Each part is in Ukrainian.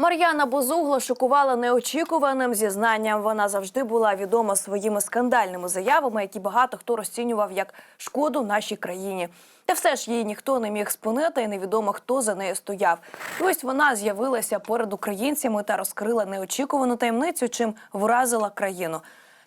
Мар'яна Бозугла шокувала неочікуваним зізнанням. Вона завжди була відома своїми скандальними заявами, які багато хто розцінював як шкоду нашій країні. Та все ж її ніхто не міг спинити, і невідомо хто за нею стояв. І ось вона з'явилася перед українцями та розкрила неочікувану таємницю, чим вразила країну.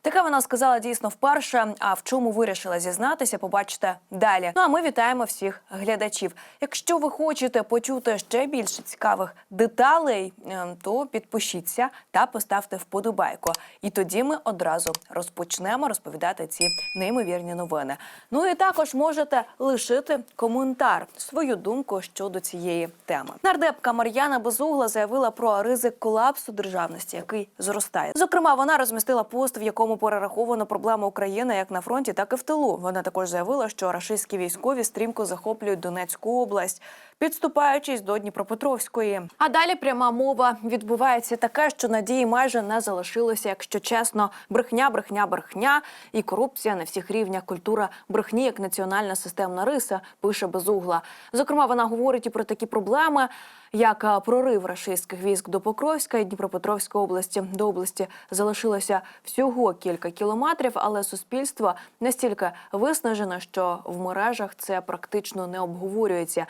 Таке вона сказала дійсно вперше. А в чому вирішила зізнатися, побачите далі. Ну а ми вітаємо всіх глядачів. Якщо ви хочете почути ще більше цікавих деталей, е, то підпишіться та поставте вподобайку. І тоді ми одразу розпочнемо розповідати ці неймовірні новини. Ну і також можете лишити коментар, свою думку щодо цієї теми. Нардепка Мар'яна Безугла заявила про ризик колапсу державності, який зростає. Зокрема, вона розмістила пост, в якому перераховано проблеми України як на фронті, так і в тилу. Вона також заявила, що рашистські військові стрімко захоплюють Донецьку область, підступаючись до Дніпропетровської. А далі пряма мова відбувається таке, що надії майже не залишилося, якщо чесно, брехня, брехня, брехня і корупція на всіх рівнях. Культура брехні як національна системна риса пише безугла. Зокрема, вона говорить і про такі проблеми. Як прорив рашистських військ до Покровська і Дніпропетровської області до області залишилося всього кілька кілометрів, але суспільство настільки виснажено, що в мережах це практично не обговорюється.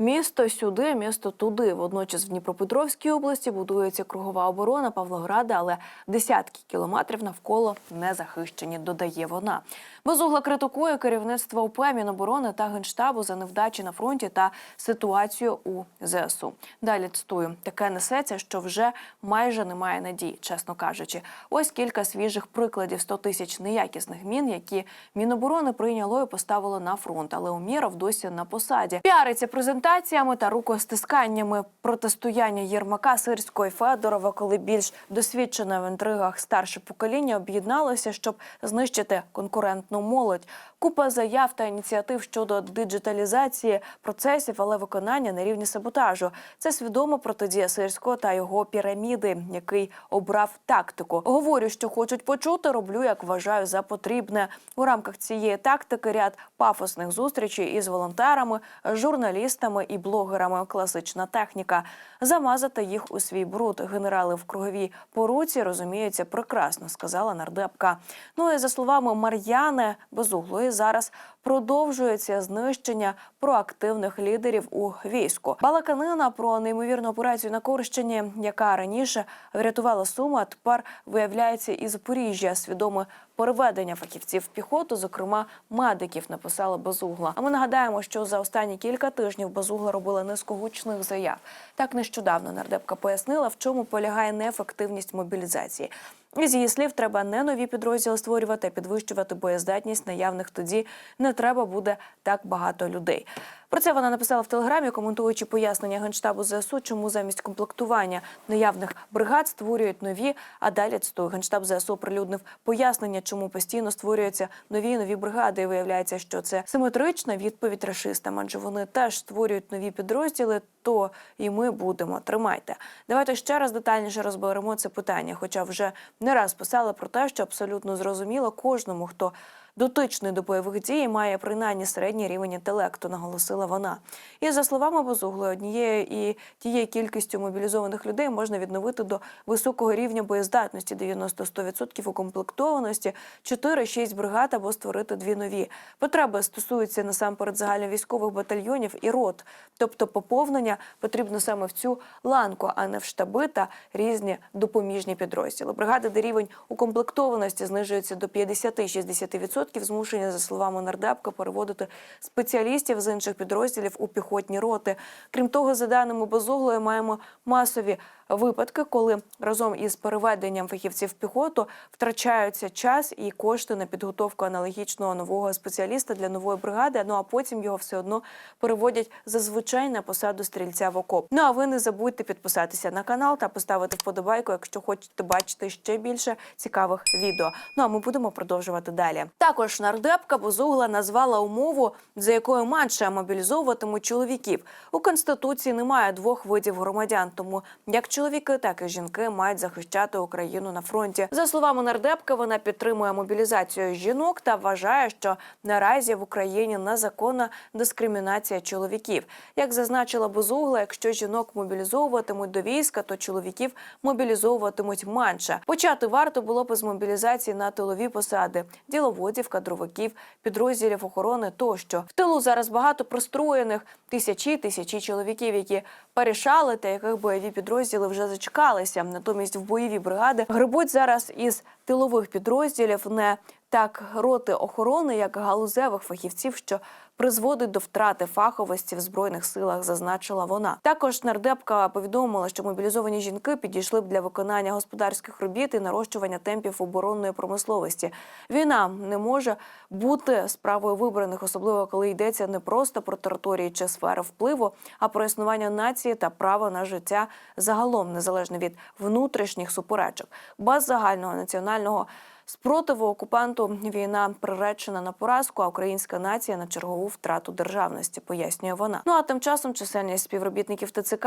Місто сюди, місто туди. Водночас в Дніпропетровській області будується кругова оборона Павлограда, але десятки кілометрів навколо не захищені, додає вона. Безугла критикує керівництво УП, Міноборони та Генштабу за невдачі на фронті та ситуацію у ЗСУ. Далі цитую, таке несеться, що вже майже немає надій, чесно кажучи. Ось кілька свіжих прикладів: 100 тисяч неякісних мін, які Міноборони прийняло і поставило на фронт, але Уміров досі на посаді. Піариться презентаціями та рукостисканнями протистояння Єрмака, Сирського і Федорова, коли більш досвідчене в інтригах старше покоління об'єдналося, щоб знищити конкурентну молодь. Купа заяв та ініціатив щодо диджиталізації процесів, але виконання на рівні саботажу. Це свідомо протидія Сирського та його піраміди, який обрав тактику. Говорю, що хочуть почути, роблю, як вважаю за потрібне. У рамках цієї тактики ряд пафосних зустрічей із волонтерами, журналістами і блогерами. Класична техніка замазати їх у свій бруд. Генерали в круговій поруці розуміються прекрасно, сказала нардепка. Ну і за словами Мар'яни Безуглої, зараз продовжується знищення проактивних лідерів у війську. Балаканина про неймовірну операцію на Курщині, яка раніше врятувала Суму, а тепер виявляється і Запоріжжя. Свідоме переведення фахівців піхоту, зокрема медиків, написала Безугла. А ми нагадаємо, що за останні кілька тижнів Безугла робила низку гучних заяв. Так нещодавно нардепка пояснила, в чому полягає неефективність мобілізації. Із її слів, треба не нові підрозділи створювати, а підвищувати боєздатність наявних. Тоді не треба буде так багато людей. Про це вона написала в телеграмі, коментуючи пояснення генштабу ЗСУ, чому замість комплектування наявних бригад створюють нові. А далі цитую, генштаб ЗСУ прилюднив пояснення, чому постійно створюються нові і нові бригади. І виявляється, що це симетрична відповідь рашистам, адже вони теж створюють нові підрозділи. То і ми будемо. Тримайте. Давайте ще раз детальніше розберемо це питання. Хоча вже не раз писала про те, що абсолютно зрозуміло кожному, хто дотичний до бойових дій, має принаймні середній рівень інтелекту, наголосила вона. І за словами Безуглої, однією і тією кількістю мобілізованих людей можна відновити до високого рівня боєздатності 90-100% укомплектованості, 4-6 бригад або створити дві нові. Потреби стосуються насамперед загальновійськових батальйонів і рот, тобто поповнення потрібно саме в цю ланку, а не в штаби та різні допоміжні підрозділи. Бригади, де рівень укомплектованості знижується до 50-60%, змушені, за словами нардепка, переводити спеціалістів з інших підрозділів у піхотні роти. Крім того, за даними Бозоглої, маємо масові випадки, коли разом із переведенням фахівців піхоту втрачаються час і кошти на підготовку аналогічного нового спеціаліста для нової бригади. Ну а потім його все одно переводять зазвичай на посаду стрільця в окоп. Ну а ви не забудьте підписатися на канал та поставити вподобайку, якщо хочете бачити ще більше цікавих відео. Ну а ми будемо продовжувати далі. Також нардепка Бузугла назвала умову, за якою менше мобілізовуватимуть чоловіків. У конституції немає двох видів громадян. Тому якщо чоловіки, так і жінки мають захищати Україну на фронті. За словами нардепки, вона підтримує мобілізацію жінок та вважає, що наразі в Україні незаконна дискримінація чоловіків. Як зазначила Безугла, якщо жінок мобілізовуватимуть до війська, то чоловіків мобілізовуватимуть менше. Почати варто було б з мобілізації на тилові посади діловодів, кадровиків, підрозділів охорони тощо. В тилу зараз багато простроєних тисячі тисячі чоловіків, які порішали та яких бойові підрозділи вже зачекалися. Натомість в бойові бригади грибуть зараз із тилових підрозділів не так роти охорони, як галузевих фахівців, що призводить до втрати фаховості в збройних силах, зазначила вона. Також нардепка повідомила, що мобілізовані жінки підійшли б для виконання господарських робіт і нарощування темпів оборонної промисловості. Війна не може бути справою вибраних, особливо коли йдеться не просто про території чи сфери впливу, а про існування нації та право на життя загалом, незалежно від внутрішніх суперечок, без загального національного. Спротиву окупанту війна приречена на поразку, а українська нація на чергову втрату державності, пояснює вона. Ну а тим часом чисельність співробітників ТЦК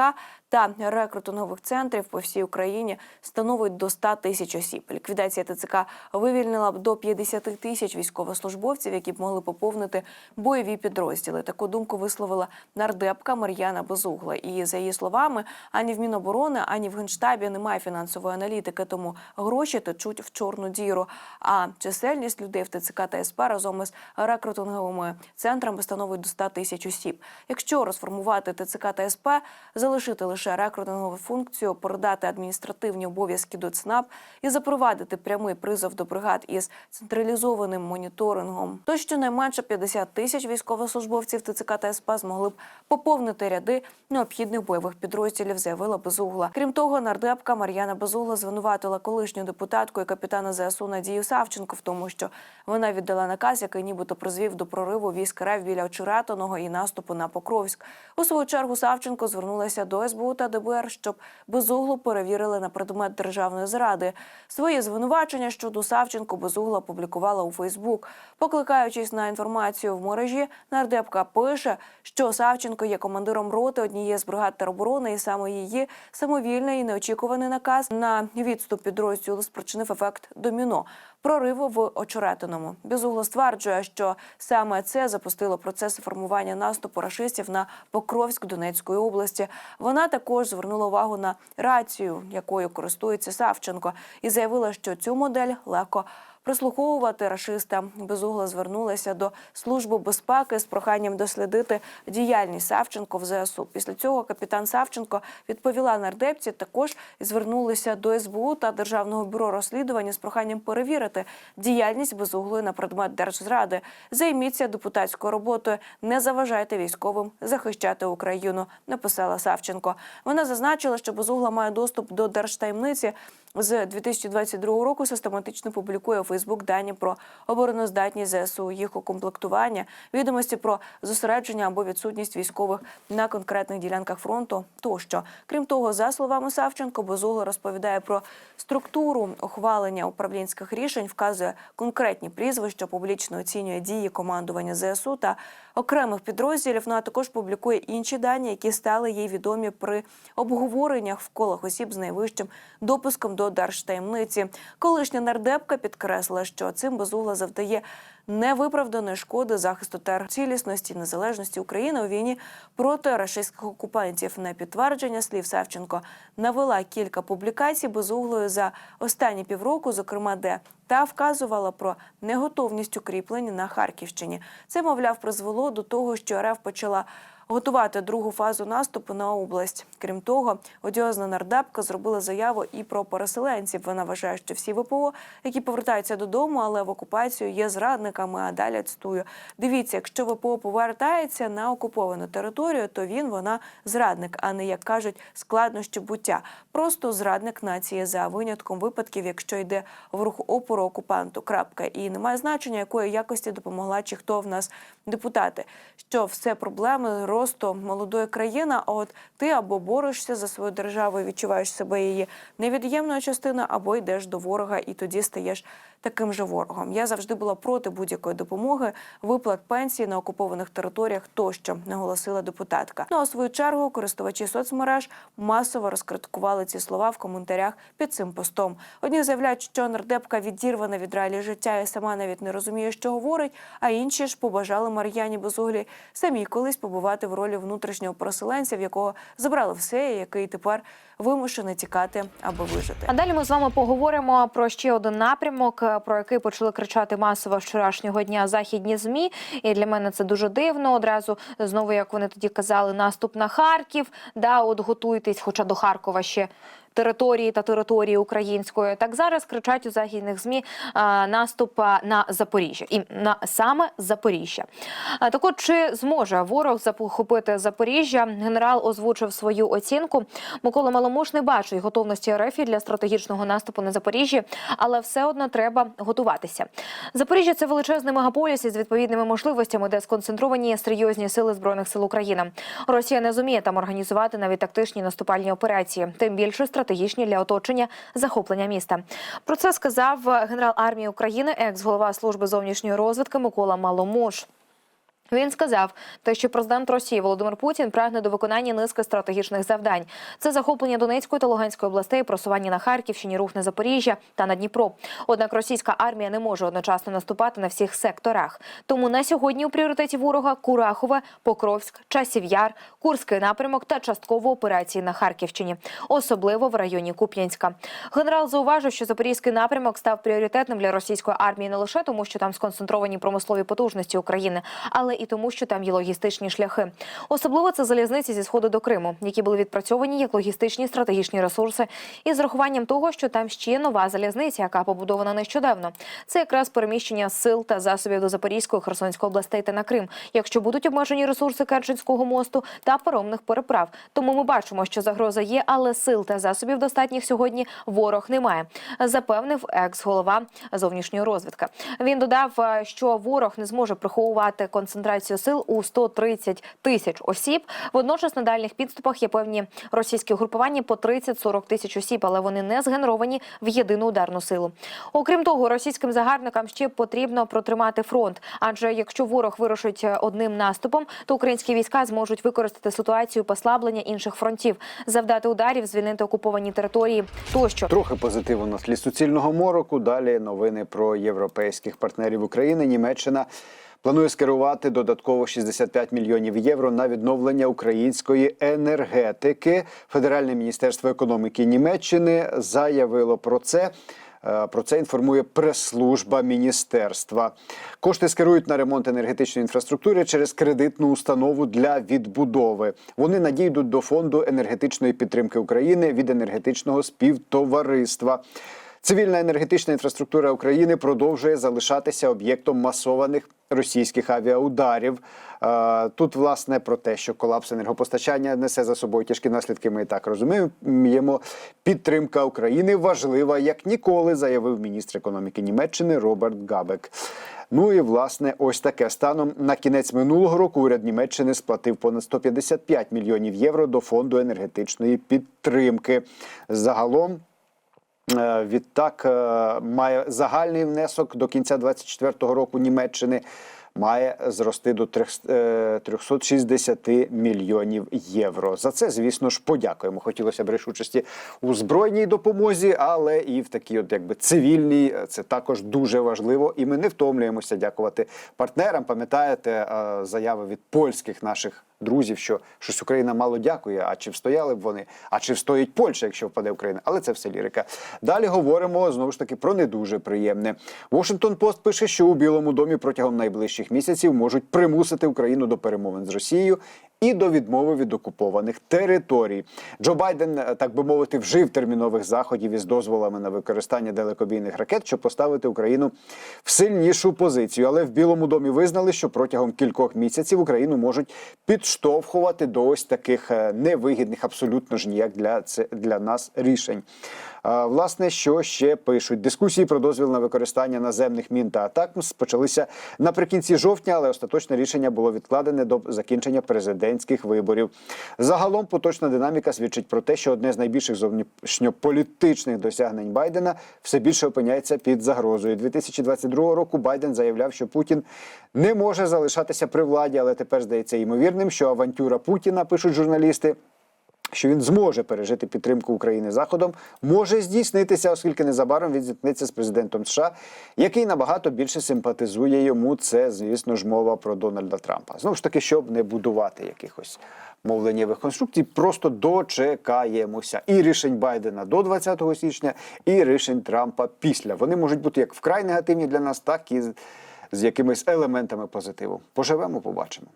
та рекрутингових центрів по всій Україні становить до 100 тисяч осіб. Ліквідація ТЦК вивільнила б до 50 тисяч військовослужбовців, які б могли поповнити бойові підрозділи. Таку думку висловила нардепка Мар'яна Безугла. І за її словами, ані в Міноборони, ані в генштабі немає фінансової аналітики, тому гроші течуть в чорну діру. А чисельність людей в ТЦК та СП разом із рекрутинговими центрами становить до 100 тисяч осіб. Якщо розформувати ТЦК та СП, залишити лише рекрутингову функцію, передати адміністративні обов'язки до ЦНАП і запровадити прямий призов до бригад із централізованим моніторингом, то щонайменше 50 тисяч військовослужбовців ТЦК та СП змогли б поповнити ряди необхідних бойових підрозділів, заявила Безугла. Крім того, нардепка Мар'яна Безугла звинуватила колишню депутатку і капітана ЗСУ Надію Савченко в тому, що вона віддала наказ, який нібито призвів до прориву військ РФ біля Очеретиного і наступу на Покровськ. У свою чергу Савченко звернулася до СБУ та ДБР, щоб безуглу перевірили на предмет державної зради. Свої звинувачення щодо Савченко безугла опублікувала у Фейсбук, покликаючись на інформацію в мережі. Нардепка пише, що Савченко є командиром роти однієї з бригад тероборони, і саме її самовільний і неочікуваний наказ на відступ підрозділу спричинив ефект доміно прориву в очеретиному. Безугло стверджує, що саме це запустило процес формування наступу рашистів на Покровськ Донецької області. Вона також звернула увагу на рацію, якою користується Савченко, і заявила, що цю модель легко. Прислуховувати рашиста безугла звернулася до служби безпеки з проханням дослідити діяльність Савченко в ЗСУ. Після цього капітан Савченко відповіла нардепці. Також звернулися до СБУ та Державного бюро розслідування з проханням перевірити діяльність безуглої на предмет держзради. Займіться депутатською роботою, не заважайте військовим захищати Україну. Написала Савченко. Вона зазначила, що безугла має доступ до держтаємниці. З 2022 року систематично публікує у Фейсбук дані про обороноздатність ЗСУ, їх укомплектування, відомості про зосередження або відсутність військових на конкретних ділянках фронту. Тощо, крім того, за словами Савченко, Безугла розповідає про структуру ухвалення управлінських рішень, вказує конкретні прізвища, публічно оцінює дії командування ЗСУ та окремих підрозділів. Ну а також публікує інші дані, які стали їй відомі при обговореннях в колах осіб з найвищим допуском до держтаємниці. Колишня нардепка підкреслила, що цим Безугла завдає невиправданої шкоди захисту та цілісності незалежності України у війні проти рашистських окупантів. На підтвердження слів Савченко навела кілька публікацій безуглою за останні півроку, зокрема де та вказувала про неготовність укріплень на Харківщині. Це мовляв призвело до того, що РФ почала готувати другу фазу наступу на область. Крім того, одіозна нардепка зробила заяву і про переселенців. Вона вважає, що всі ВПО, які повертаються додому, але в окупацію є зрадниками. А далі цитую. Дивіться, якщо ВПО повертається на окуповану територію, то він вона зрадник, а не як кажуть складнощі буття. Просто зрадник нації за винятком випадків, якщо йде в рух опору окупанту. Крапка і немає значення, якої якості допомогла чи хто в нас депутати. Що все проблеми росту молодої країни. А от ти або борешся за свою державу, відчуваєш себе її невід'ємною частиною, або йдеш до ворога, і тоді стаєш таким же ворогом. Я завжди була проти будь-якої допомоги, виплат пенсії на окупованих територіях тощо наголосила депутатка. Ну а в свою чергу користувачі соцмереж масово розкриткували ці слова в коментарях під цим постом. Одні заявляють, що нардепка відірвана від реалій життя і сама навіть не розуміє, що говорить. А інші ж побажали Мар'яні Безуглі самій колись побувати в ролі внутрішнього переселенця, в якого забрали все, і який тепер вимушений тікати аби вижити. А далі ми з вами поговоримо про ще один напрямок, про який почали кричати масово вчорашнього дня західні змі. І для мене це дуже дивно. Одразу знову, як вони тоді казали, наступ на Харків. Да, от готуйтесь, хоча до Харкова ще. Території та території української так зараз кричать у західних змі наступ на Запоріжжя і на саме Запоріжжя. Так от чи зможе ворог захопити Запоріжжя? Генерал озвучив свою оцінку. Микола Маломуш не бачить готовності РФ для стратегічного наступу на Запоріжжі, але все одно треба готуватися. Запоріжжя це величезний мегаполіс із відповідними можливостями, де сконцентровані серйозні сили збройних сил України. Росія не зуміє там організувати навіть тактичні наступальні операції, тим більше стратегічні для оточення захоплення міста. Про це сказав генерал армії України, екс-голова служби зовнішньої розвідки Микола Маломуш. Він сказав, те, що президент Росії Володимир Путін прагне до виконання низки стратегічних завдань. Це захоплення Донецької та Луганської областей, просування на Харківщині, рух на Запоріжжя та на Дніпро. Однак російська армія не може одночасно наступати на всіх секторах. Тому на сьогодні у пріоритеті ворога Курахове, Покровськ, Часів Яр, Курський напрямок та частково операції на Харківщині, особливо в районі Куп'янська. Генерал зауважив, що запорізький напрямок став пріоритетним для російської армії не лише тому, що там сконцентровані промислові потужності України, але і тому, що там є логістичні шляхи. Особливо це залізниці зі сходу до Криму, які були відпрацьовані як логістичні стратегічні ресурси, із рахуванням того, що там ще нова залізниця, яка побудована нещодавно. Це якраз переміщення сил та засобів до Запорізької, Херсонської областей та на Крим, якщо будуть обмежені ресурси Керченського мосту та паромних переправ. Тому ми бачимо, що загроза є, але сил та засобів достатніх сьогодні ворог не має, запевнив екс-голова зовнішньої розвідки. Він додав, е, що ворог не зможе приховувати концентрацію сил у 130 тисяч осіб. Водночас на дальніх підступах є певні російські групування по 30-40 тисяч осіб, але вони не згенеровані в єдину ударну силу. Окрім того, російським загарбникам ще потрібно протримати фронт. Адже якщо ворог вирушить е, одним наступом, то українські війська зможуть використати ситуацію послаблення інших фронтів, завдати ударів, звільнити окуповані території тощо. Трохи позитиву на тлі суцільного мороку. Далі новини про європейських партнерів України. Німеччина планує скерувати додатково 65 мільйонів євро на відновлення української енергетики. Федеральне міністерство економіки Німеччини заявило про це. Е, Про це інформує прес-служба міністерства. Кошти скерують на ремонт енергетичної інфраструктури через кредитну установу для відбудови. Вони надійдуть до фонду енергетичної підтримки України від енергетичного співтовариства. Цивільна енергетична інфраструктура України продовжує залишатися об'єктом масованих російських авіаударів. Е, Тут власне про те, що колапс енергопостачання несе за собою тяжкі наслідки. Ми і так розуміємо. Підтримка України важлива як ніколи, заявив міністр економіки Німеччини Роберт Габек. Ну і власне, ось таке станом на кінець минулого року уряд Німеччини сплатив понад 155 мільйонів євро до фонду енергетичної підтримки. Загалом. Е, Відтак е, має загальний внесок до кінця 2024 року Німеччини має зрости до трьох- е, 360 мільйонів євро. За це, звісно ж, подякуємо. Хотілося б рішучості у збройній допомозі, але і в такій, от якби цивільній, це також дуже важливо. І ми не втомлюємося дякувати партнерам. Пам'ятаєте заяви від польських наших друзів, що щось Україна мало дякує. А чи встояли б вони? А чи встоїть Польща, якщо впаде Україна? Але це все лірика. Далі говоримо знову ж таки про не дуже приємне. Washington Post пише, що у Білому домі протягом найближчих місяців можуть примусити Україну до перемовин з Росією. І до відмови від окупованих територій Джо Байден, е, так би мовити, вжив термінових заходів із дозволами на використання далекобійних ракет, щоб поставити Україну в сильнішу позицію. Але в Білому домі визнали, що протягом кількох місяців Україну можуть підштовхувати до ось таких е, невигідних, абсолютно ж ніяк для це для нас рішень. Власне, що ще пишуть дискусії про дозвіл на використання наземних мін та атак почалися наприкінці жовтня, але остаточне рішення було відкладене до закінчення президентських виборів. Загалом поточна динаміка свідчить про те, що одне з найбільших зовнішньополітичних досягнень Байдена все більше опиняється під загрозою. 2022 року Байден заявляв, що Путін не може залишатися при владі, але тепер здається ймовірним, що авантюра Путіна пишуть журналісти що він зможе пережити підтримку України заходом, може здійснитися, оскільки незабаром він зіткнеться з президентом США, який набагато більше симпатизує йому. Це, звісно ж, мова про Дональда Трампа. Знову ж таки, щоб не будувати якихось мовленнєвих конструкцій, просто дочекаємося і рішень Байдена до 20 січня, і рішень Трампа після. Вони можуть бути як вкрай негативні для нас, так і з- якимись елементами позитиву. Поживемо, побачимо.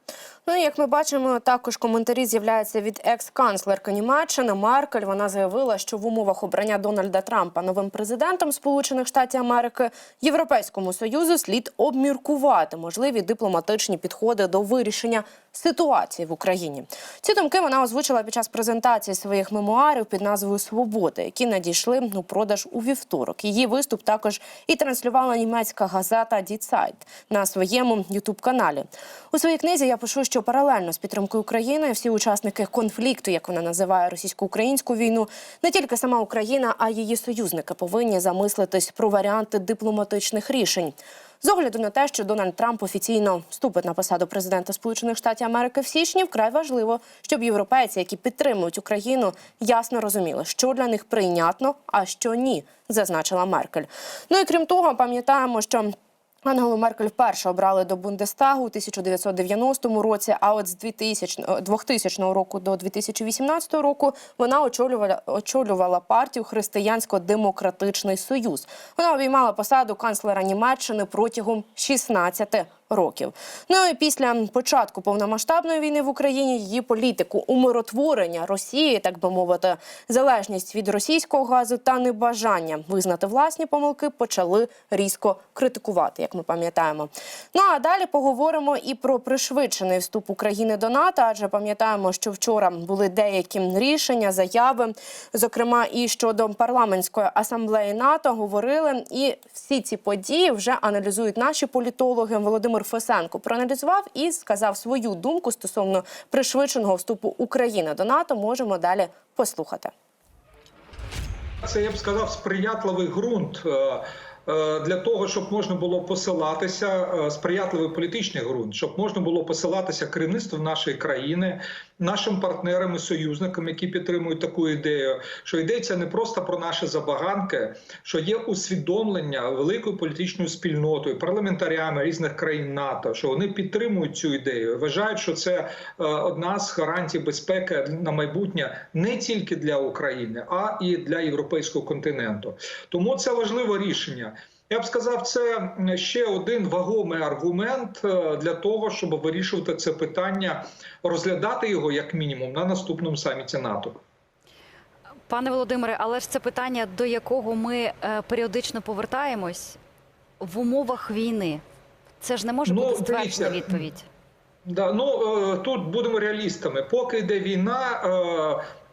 Ну як ми бачимо, також коментарі з'являються від екс-канцлерки Німеччини Меркель. Вона заявила, що в умовах обрання Дональда Трампа новим президентом Сполучених Штатів Америки Європейському союзу слід обміркувати можливі дипломатичні підходи до вирішення ситуації в Україні. Ці думки вона озвучила під час презентації своїх мемуарів під назвою Свобода, які надійшли у продаж у вівторок. Її виступ також і транслювала німецька газета Die на своєму ютуб каналі. У своїй книзі я пишу, що паралельно з підтримкою України всі учасники конфлікту, як вона називає російсько-українську війну, не тільки сама Україна, а й її союзники повинні замислитись про варіанти дипломатичних рішень. З огляду на те, що Дональд Трамп офіційно вступить на посаду президента Сполучених Штатів Америки в січні, вкрай важливо, щоб європейці, які підтримують Україну, ясно розуміли, що для них прийнятно, а що ні, зазначила Меркель. Ну і крім того, пам'ятаємо, що Ангелу Меркель вперше обрали до Бундестагу у 1990 році. А от з 2000, 2000 року до 2018 року вона очолювала очолювала партію Християнсько-демократичний союз. Вона обіймала посаду канцлера Німеччини протягом 16 років. Ну і після початку повномасштабної війни в Україні її політику умиротворення Росії, так би мовити, залежність від російського газу та небажання визнати власні помилки почали різко критикувати, як ми пам'ятаємо. Ну а далі поговоримо і про пришвидшений вступ України до НАТО, адже пам'ятаємо, що вчора були деякі рішення, заяви, зокрема і щодо парламентської асамблеї НАТО, говорили. І всі ці події вже аналізують наші політологи. Володимир Фесенко проаналізував і сказав свою думку стосовно пришвидшеного вступу України до НАТО. Можемо далі послухати. Це я б сказав сприятливий ґрунт е, для того, щоб можна було посилатися, е, сприятливий політичний ґрунт, щоб можна було посилатися керівництву нашої країни, нашим партнерам і союзникам, які підтримують таку ідею, що йдеться не просто про наші забаганки, що є усвідомлення великою політичною спільнотою, парламентарями різних країн НАТО, що вони підтримують цю ідею, вважають, що це е, одна з гарантій безпеки на майбутнє не тільки для України, а і для європейського континенту. Тому це важливе рішення. Я б сказав, це ще один вагомий аргумент е, для того, щоб вирішувати це питання, розглядати його як мінімум на наступному саміті НАТО. Пане Володимире, але ж це питання, до якого ми е, періодично повертаємось в умовах війни. Це ж не може Ну, бути стверджена відповідь. Да, ну е, тут будемо реалістами. Поки йде війна,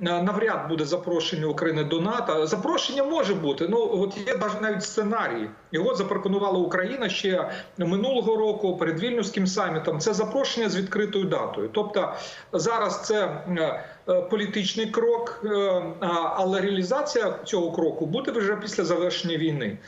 навряд буде запрошення України до НАТО. Запрошення може бути. Ну от є навіть- сценарій. Його запропонувала Україна ще минулого року перед вільнюським самітом. Це запрошення з відкритою датою. Тобто зараз це е, е, політичний крок, е, але реалізація цього кроку буде вже після завершення війни.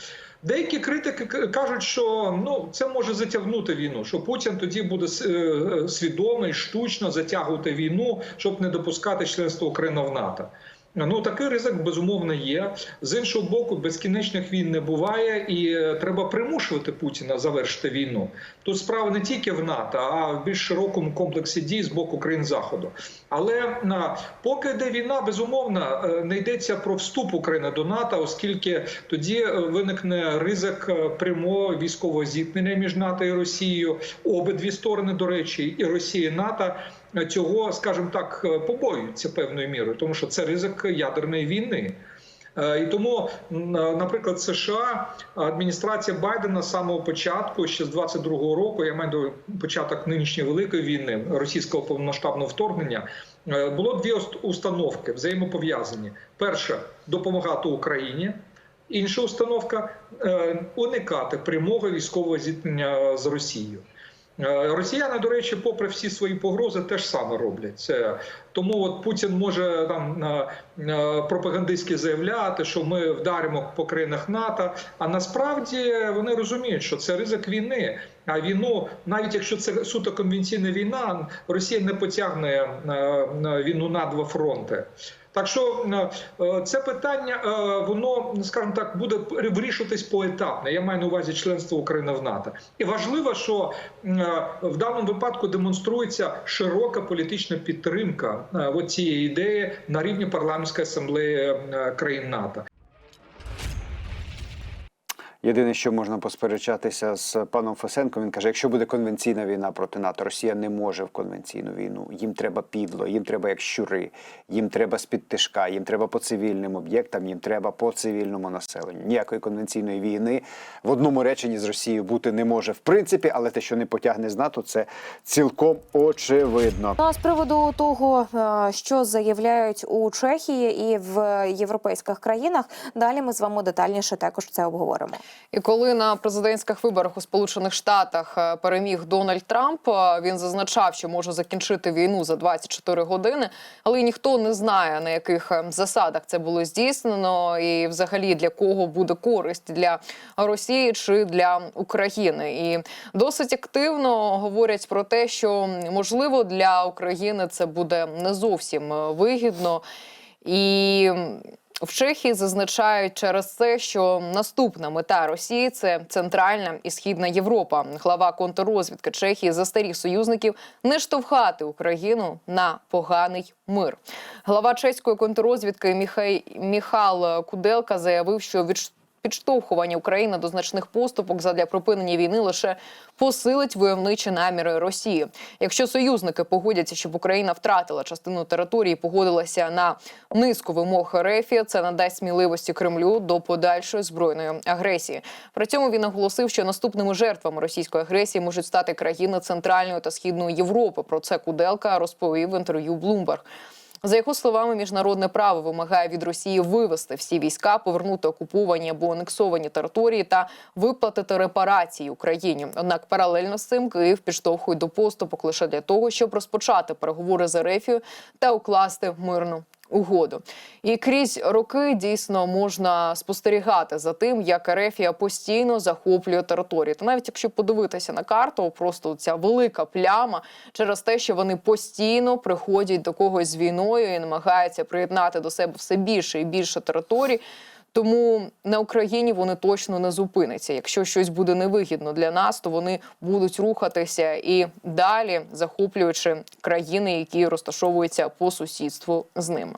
Деякі критики кажуть, що ну це може затягнути війну, що Путін тоді буде свідомо е, свідомий штучно затягувати війну, щоб не допускати членство України в НАТО. Ну такий ризик безумовно є. З іншого боку, безкінечних війн не буває, і е, треба примушувати Путіна завершити війну. Тут справа не тільки в НАТО, а в більш широкому комплексі дій з боку країн заходу. Але на поки йде війна, безумовно е, не йдеться про вступ України до НАТО, оскільки тоді е, виникне ризик е, прямого військового зіткнення між НАТО і Росією. Обидві сторони, до речі, і Росія, і НАТО е, цього, скажімо так, е, побоюються певною мірою, тому що це ризик ядерної війни. Е, І тому, е, наприклад, США адміністрація Байдена з самого початку, ще з 22-го року, я маю увазі початок нинішньої великої війни, російського повномасштабного вторгнення, було дві установки взаємопов'язані: перша допомагати Україні. Інша установка уникати прямого військового зіткнення з Росією. Е, Росіяни, до речі, попри всі свої погрози, теж саме роблять це. Тому от Путін може там е, е, пропагандистськи заявляти, що ми вдаримо по країнах НАТО. А насправді вони розуміють, що це ризик війни. Війну, навіть якщо це суто конвенційна війна, Росія не потягне е, війну на два фронти. Так що е, це питання, е, воно, скажімо так, буде вирішуватись поетапно. Я маю на увазі членство України в НАТО. І важливо, що в даному випадку демонструється широка політична підтримка цієї ідеї на рівні парламентської асамблеї країн НАТО. Єдине, що можна посперечатися з паном Фесенком, він каже: якщо буде конвенційна війна проти НАТО, Росія не може в конвенційну війну. Їм треба підло, їм треба як щури, їм треба з-під тишка, їм треба по цивільним об'єктам, їм треба по цивільному населенню. Ніякої конвенційної війни в одному реченні з Росією бути не може в принципі, але те, що не потягне з НАТО, це цілком очевидно. Ну а з приводу того, е, що заявляють у Чехії і в європейських країнах, далі ми з вами детальніше також це обговоримо. І коли на президентських виборах у Сполучених Штатах е, переміг Дональд Трамп, е, він зазначав, що може закінчити війну за 24 години, але ніхто не знає на яких е, засадах це було здійснено, і взагалі для кого буде користь для Росії чи для України. І досить активно говорять про те, що можливо для України це буде не зовсім е, вигідно. І в Чехії зазначають через це, що наступна мета Росії це Центральна і Східна Європа. Глава контррозвідки Чехії застеріг союзників не штовхати Україну на поганий мир. Глава чеської контррозвідки Міхай Міхал Куделка заявив, що від Підштовхування України до значних поступок задля припинення війни лише посилить войовничі наміри Росії. Якщо союзники погодяться, щоб Україна втратила частину території, погодилася на низку вимог РФ, це надасть сміливості Кремлю до подальшої збройної агресії. При цьому він наголосив, що наступними жертвами російської агресії можуть стати країни Центральної та Східної Європи. Про це Куделка розповів в інтерв'ю Bloomberg. За його словами, міжнародне право вимагає від Росії вивести всі війська, повернути окуповані або анексовані території та виплатити репарації Україні. Однак паралельно з цим Київ підштовхує до поступок лише для того, щоб розпочати переговори з Ерефією та укласти мирну. Угоду і крізь роки дійсно можна спостерігати за тим, як Ерефія постійно захоплює території. Та навіть якщо подивитися на карту, просто ця велика пляма через те, що вони постійно приходять до когось з війною і намагаються приєднати до себе все більше і більше територій. Тому на Україні вони точно не зупиняться. Якщо щось буде невигідно для нас, то вони будуть рухатися і далі захоплюючи країни, які розташовуються по сусідству з ними.